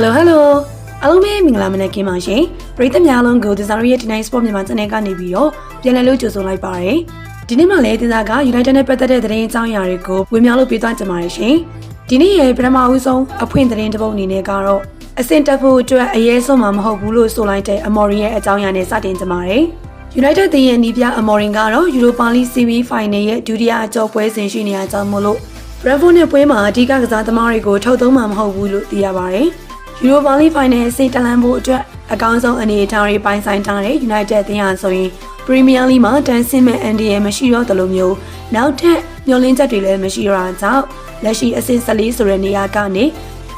Hello Hello အားလုံးပဲမင်္ဂလာမနက်ခင်းပါရှင်ပရိသတ်များလုံးကိုဒီဇာရီရဲ့ Tonight Sport မြန်မာ channel ကနေပြီးတော့ပြန်လည်လို့ကြိုဆိုလိုက်ပါရစေဒီနေ့မှလည်းတင်စားက United နဲ့ပတ်သက်တဲ့သတင်းအကြောင်းအရာတွေကိုဝင်များလို့ပေးသွားကြပါရရှင်ဒီနေ့ရဲ့ပထမဦးဆုံးအဖွင့်သတင်းတစ်ပုဒ်အနေနဲ့ကတော့အဆင့်တက်ဖို့အတွက်အရေးဆုံးမှာမဟုတ်ဘူးလို့ဆိုလိုက်တဲ့အမော်ရီရဲ့အကြောင်းအရာနဲ့စတင်ကြပါရစေ United သင်းရဲ့နီးပြအမော်ရင်ကတော့ Europa League Semi Final ရဲ့ဒုတိယအကျော်ပွဲစဉ်ရှိနေရကြောင်းမို့လို့ Bravo နဲ့ပွဲမှာအဓိကကစားသမားတွေကိုထုတ်သုံးမှာမဟုတ်ဘူးလို့သိရပါတယ်။ Europa League Final အဆင့်တလန်းဖို့အတွက်အကောင်းဆုံးအနေအထားတွေပိုင်ဆိုင်ထားတဲ့ United သင်းဟာဆိုရင် Premier League မှာတန်းဆင့်မဲ့ NDA မရှိတော့တယ်လို့မျိုးနောက်ထပ်မျှော်လင့်ချက်တွေလည်းမရှိတော့တာကြောင့်လက်ရှိအဆင့်14ဆိုတဲ့နေရာကနေ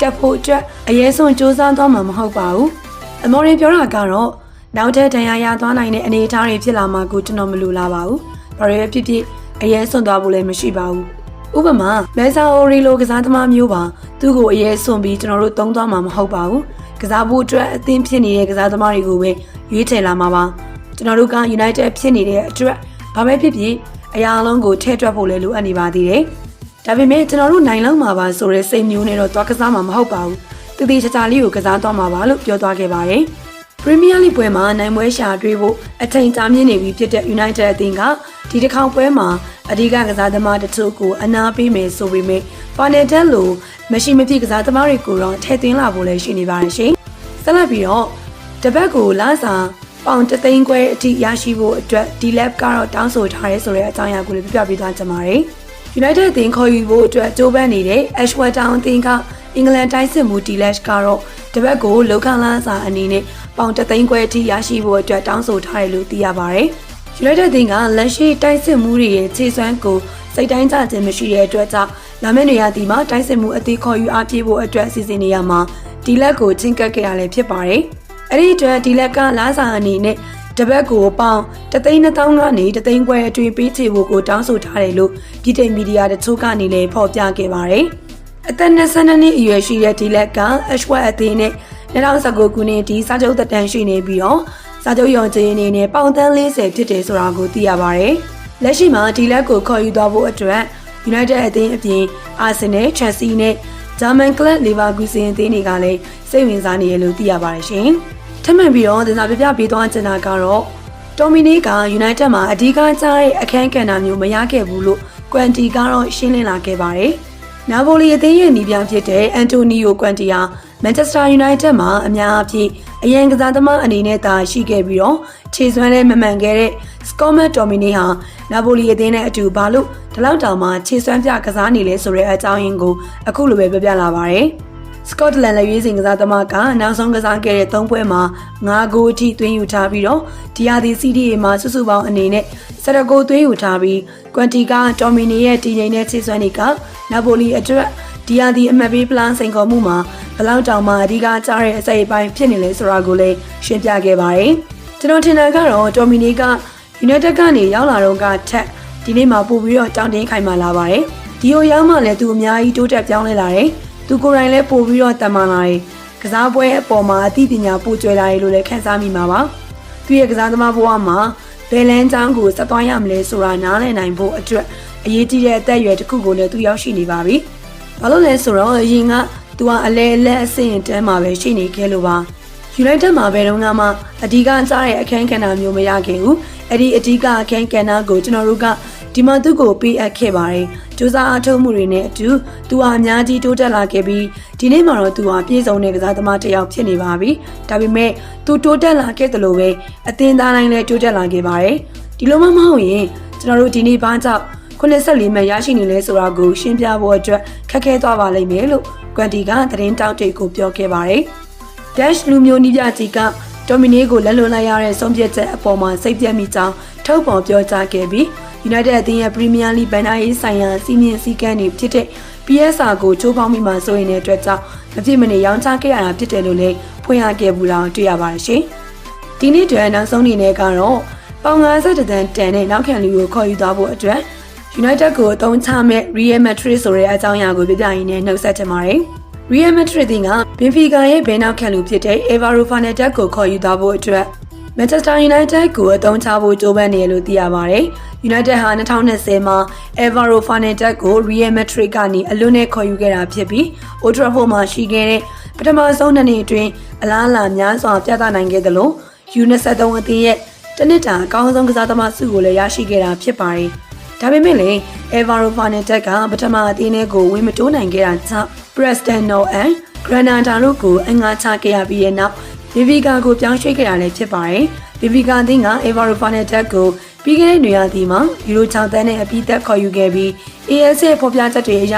တက်ဖို့အတွက်အရေးဆုံးစူးစမ်းသွားမှာမဟုတ်ပါဘူး။အမော်ရင်ပြောတာကတော့နောက်ထပ်တရားရသွားနိုင်တဲ့အနေအထားတွေဖြစ်လာမှကိုကျွန်တော်မလိုလားပါဘူး။ဘာတွေဖြစ်ဖြစ်အရေးဆုံးသွားဖို့လည်းမရှိပါဘူး။ ဥပမာမဲဆာအိုရီလိုကစားသမားမျိုးပါသူ့ကိုအရေးဆုံးပြီးကျွန်တော်တို့သုံးသွားမှာမဟုတ်ပါဘူး။ကစားဖို့အတွက်အသင်းဖြစ်နေတဲ့ကစားသမားတွေကိုပဲရွေးချယ်လာမှာပါ။ကျွန်တော်တို့က United ဖြစ်နေတဲ့အတွက်ဘာပဲဖြစ်ဖြစ်အရာအလုံးကိုထည့်တွက်ဖို့လည်းလိုအပ်နေပါသေးတယ်။ဒါပေမဲ့ကျွန်တော်တို့နိုင်လောက်မှာပါဆိုတဲ့စိတ်မျိုးနဲ့တော့သွားကစားမှာမဟုတ်ပါဘူး။တတိချာချာလေးကိုကစားသွားမှာပါလို့ပြောသွားခဲ့ပါတယ်။ Premier League ပွဲမှာနိုင်ပွဲရှာတွေးဖို့အချိန်ကြာမြင့်နေပြီဖြစ်တဲ့ United အသင်းကဒီတစ်ခေါက်ပွဲမှာ အဓိကကစားသမားတချို့ကိုအနာပေးမယ်ဆိုပေမဲ့ Panel လိုမရှိမဖြစ်ကစားသမားတွေကိုတော့ထည့်သွင်းလာဖို့လည်းရှိနေပါတယ်ရှင်။ဆက်လက်ပြီးတော့တပတ်ကိုလစာပေါင်တသိန်းခွဲအထိရရှိဖို့အတွက်ဒီ lab ကတော့တောင်းဆိုထားရဲဆိုတဲ့အကြောင်းအရာကိုလည်းပြပြပေးသွားကြပါမယ်။ United အသင်းခေါ်ယူဖို့အတွက်ကြိုးပမ်းနေတဲ့ Ashworth Town အသင်းကအင်္ဂလန်တိုင်းစစ်မှု D-Lash ကတော့တပတ်ကိုလောက်ခန်းလားစာအနေနဲ့ပေါင်တသိန်းခွဲအထိရရှိဖို့အတွက်တောင်းဆိုထားတယ်လို့သိရပါတ ယ်။ United အသင်းကလက်ရှိတိုင်းစစ်မှုတွေရဲ့ခြေစွမ်းကိုစိတ်တိုင်းကြခြင်းမရှိတဲ့အတွက်ကြောင့်လာမယ့်နေရာဒီမှာတိုင်းစစ်မှုအသီးခေါ်ယူအားပြေးဖို့အတွက်စီစဉ်နေရမှာဒီလက်ကိုချင်းကပ်ခဲ့ရလည်းဖြစ်ပါတယ်။အဲ့ဒီအတွက်ဒီလက်ကလားစာအနေနဲ့တပတ်ကိုပေါင်တသိန်း2000ကနေတသိန်းခွဲအတွင်းပေးချေဖို့ကိုတောင်းဆိုထားတယ်လို့ပြည်ထိုင်မီဒီယာတချို့ကနေလည်းဖော်ပြခဲ့ပါတယ်။အသက်22နှစ်အရွယ်ရှိတဲ့ဒီလက်က Ashworth အသင်းနဲ့2019ခုနှစ်ဒီစာချုပ်သက်တမ်းရှိနေပြီးတော့ စာချုပ်ရောင်ချင်အနေနဲ့ပေါင်တန်း40ဖြစ်တယ်ဆိုတာကိုသိရပါတယ်။လက်ရှိမှာဒီလက်ကိုခေါ်ယူသွားဖို့အတွက် United အသင်းအပြင် Arsenal, Chelsea နဲ့ German Club Leverkusen အသင်းတွေကလည်းစိတ်ဝင်စားနေရလို့သိရပါတယ်ရှင်။ထပ်မံပြီးတော့ဒီစာပြပြပေးသွားချင်တာကတော့တော်မီနီက United မှာအဓိကကျတဲ့အခန်းကဏ္ဍမျိုးမရခဲ့ဘူးလို့ Quanti ကတော့ရှင်းလင်းလာခဲ့ပါတယ်။ နာပိုလီအသင်းရဲ့နီးပြဖြစ်တဲ့အန်တိုနီယိုကွမ်တီယာမန်ချက်စတာယူနိုက်တက်မှာအများအပြည့်အရန်ကစားသမားအနေနဲ့သာရှိခဲ့ပြီးတော့ခြေစွမ်းနဲ့မမှန်ခဲ့တဲ့စကောမတ်တော်မီနီဟာနာပိုလီအသင်းနဲ့အတူဘာလို့ဒီလောက်တောင်မှခြေစွမ်းပြကစားနေလဲဆိုတဲ့အကြောင်းရင်းကိုအခုလိုပဲပြပြလာပါတယ်။ စကော့တလန်လက်ရွေးစင်ကစားသမားကနောက်ဆုံးကစားခဲ့တဲ့၃ပွဲမှာ၅ဂိုးအထိသွင်းယူထားပြီးတော့ဒီယာဒီ CDA မှာစုစုပေါင်းအနေနဲ့၁၇ဂိုးသွင်းယူထားပြီးကွမ်တီကတော်မီနီရဲ့တည်ငြိမ်တဲ့ခြေစွမ်းတွေကနာပိုလီအတွက်ဒီယာဒီအမှတ်ပေးပလန်စိန်ခေါ်မှုမှာဘလောက်တောင်မှအဓိကကြားတဲ့အစိပ်အပိုင်းဖြစ်နေလဲဆိုတာကိုလည်းရှင်းပြခဲ့ပါတယ်။ကျွန်တော်ထင်တာကတော့တော်မီနီက United ကနေရောက်လာတော့ကထက်ဒီနေ့မှပို့ပြီးတော့တောင်းတင်းခိုင်မာလာပါတယ်။ဒီဟိုရောက်မှလည်းသူအများကြီးတိုးတက်ပြောင်းလဲလာတယ်။ သူကိုယ်တိုင်လည်းပို့ပြီးတော့တန်မာလာတယ်။ကစားပွဲအပေါ်မှာအသိပညာပို့ကျွဲလာတယ်လို့လည်းခန်းစားမိမှာပါ။သူရဲ့ကစားသမားဘဝမှာဘယ်လန်းချောင်းကိုဆက်သွားရမလဲဆိုတာနားလည်နိုင်ဖို့အတွက်အရေးကြီးတဲ့အသက်အရွယ်တစ်ခုကိုလည်းသူရောက်ရှိနေပါပြီ။ဘာလို့လဲဆိုတော့အရင်ကသူကအလဲအလက်အဆင့်တန်းမှာပဲရှိနေခဲ့လို့ပါ။ United မှာဘယ်တော့မှအဓိကကြားတဲ့အခန်းကဏ္ဍမျိုးမရခဲ့ဘူး။အဲ့ဒီအဓိကအခန်းကဏ္ဍကိုကျွန်တော်တို့က ဒီမှာသူ့ကိုပေးအပ်ခဲ့ပါတယ်။စူးစမ်းအားထုတ်မှုတွေနဲ့အတူသူဟာအများကြီးတိုးတက်လာခဲ့ပြီးဒီနေ့မှာတော့သူဟာပြည့်စုံတဲ့ကစားသမားတစ်ယောက်ဖြစ်နေပါပြီ။ဒါပေမဲ့သူတိုးတက်လာခဲ့တယ်လို့ပဲအသင်းသားတိုင်းလည်းတိုးတက်လာခဲ့ပါတယ်။ဒီလိုမှမဟုတ်ရင်ကျွန်တော်တို့ဒီနေ့ဘာကြောင့်84မှတ်ရရှိနေလဲဆိုတာကိုရှင်းပြဖို့အတွက်ခက်ခဲသွားပါလိမ့်မယ်လို့ကွမ်တီကသတင်းတောက်တွေကိုပြောခဲ့ပါတယ်။ Dash လူမျိုးနီးပြကြီးကဒိုမီနီကိုလက်လွန်လိုက်ရတဲ့ဆုံးဖြတ်ချက်အပေါ်မှာစိတ်ပြတ်မိကြောင်းထုတ်ဖော်ပြောကြားခဲ့ပြီး United အသင်းရဲ့ Premier League ဘန်နာရေးဆိုင်ရာစီမင်းစည်းကမ်းတွေဖြစ်တဲ့ PSR ကိုချိုးဖောက်မိမှဆိုရင်တဲ့အတွက်ကြောင့်မဖြစ်မနေရောင်းချခဲ့ရတာဖြစ်တယ်လို့လည်းဖွင့်ရခဲ့ဘူးလားတွေ့ရပါတယ်ရှင်။ဒီနေ့တွင်နောက်ဆုံးအနေနဲ့ကတော့ပေါင်50တန်တန်တဲ့နောက်ခံလူကိုခေါ်ယူသွားဖို့အတွက် United ကိုအသုံးချမဲ့ Real Madrid ဆိုတဲ့အကြောင်းအရာကိုပြပြရင်းနဲ့နှုတ်ဆက်ချင်ပါတယ်။ Real Madrid က Benfica ရဲ့ဘယ်နောက်ခံလူဖြစ်တဲ့ Alvaro Fernandez ကိုခေါ်ယူသွားဖို့အတွက် Manchester United ကိုအသုံးချဖို့ကြိုးပမ်းနေရလို့သိရပါတယ်။ United ဟာ2020မှာ Alvaro Fernandez ကို Real Madrid ကနေအလွတ်နဲ့ခေါ်ယူခဲ့တာဖြစ်ပြီး Old Trafford မှာရှိခဲ့တဲ့ပထမဆုံးနှစ်နှစ်အတွင်းအလားအလာများစွာပြသနိုင်ခဲ့သလို U23 အသင်းရဲ့တစ်နှစ်တာအကောင်းဆုံးကစားသမားဆုကိုလည်းရရှိခဲ့တာဖြစ်ပါတယ်။ဒါပေမဲ့လည်း Alvaro Fernandez ကပထမအသင်းနဲ့ကိုဝင်မတိုးနိုင်ခဲ့တာကြောင့် Preston North and Granada တို့ကိုအငှားချခဲ့ရပြီးတဲ့နောက် Vivica ကိုပြောင်းရွှေ့ခဲ့တာလည်းဖြစ်ပါတယ်။ Vivica အသင်းက Alvaro Fernandez ကိုပြီးခဲ့တဲ့နေရာဒီမှာယူရို6သန်းနဲ့အပြည့်သက်ခေါ်ယူခဲ့ပြီး AS ရဲ့ဖော်ပြချက်တွေအရ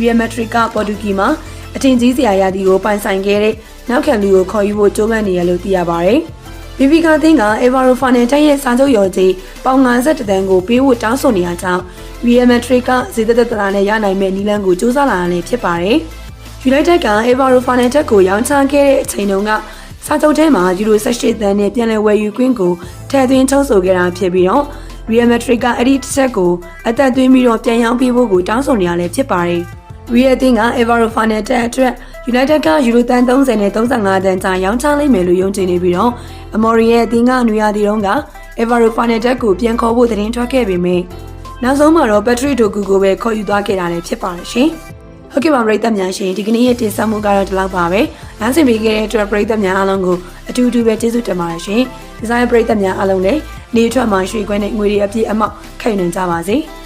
Real Madrid ကပေါ်တူဂီမှာအထင်ကြီးစရာရာသီကိုပိုင်ဆိုင်ခဲ့တဲ့နောက်ခံလူကိုခေါ်ယူဖို့ကြိုးပမ်းနေရလို့သိရပါတယ်။ Vivica အသင်းက Alvaro Fernandez ရဲ့စာချုပ်ရော်ကြီးပေါင်57တန်းကိုပေးဖို့တောင်းဆိုနေရကြောင်း Real Madrid ကဇေတသက်တရာနဲ့ရနိုင်မဲ့နီလန်ကိုစူးစမ်းလာတာလည်းဖြစ်ပါတယ်။ United က Alvaro Fernandez ကိုရောင်းချခဲ့တဲ့အချိန်တုန်းက စာချုပ်ထဲမှာယူရို18သန်းနဲ့ပြန်လည်ဝယ်ယူခွင့်ကိုထည့်သွင်းချုပ်ဆိုခဲ့တာဖြစ်ပြီးတော့ Real Madrid ကအဲ့ဒီတစ်ချက်ကိုအသက်သွင်းပြီးတော့ပြန်ရောင်းပေးဖို့ကိုတောင်းဆိုနေရလဲဖြစ်ပါတယ်။ Real အသင်းက Alvaro Fernandez အတွက် United ကယူရိုတန်30နဲ့35တန်ကြာရောင်းချလိမ့်မယ်လို့ယုံကြည်နေပြီးတော့ Amori ရဲ့အသင်းကနွေရာသီတုန်းက Alvaro Fernandez ကိုပြန်ခေါ်ဖို့သတင်းထွက်ခဲ့ပေမယ့်နောက်ဆုံးမှာတော့ Patrick Doku ကိုပဲခေါ်ယူသွားခဲ့တာလည်းဖြစ်ပါတယ်ရှင်။ ဟုတ်ကဲ့ပါပရိသတ်များရှင်ဒီကနေ့ရဲ့တင်ဆက်မှုကတော့ဒီလောက်ပါပဲ။နားဆင်ပေးခဲ့တဲ့အတွက်ပရိသတ်များအားလုံးကိုအထူးထူးပဲကျေးဇူးတင်ပါတယ်ရှင်။ဒီဇိုင်းပရိသတ်များအားလုံးလည်းနေထွက်မှာရွှေခွဲနဲ့ငွေတွေအပြည့်အမောက်ခိုင်နှံကြပါစေ။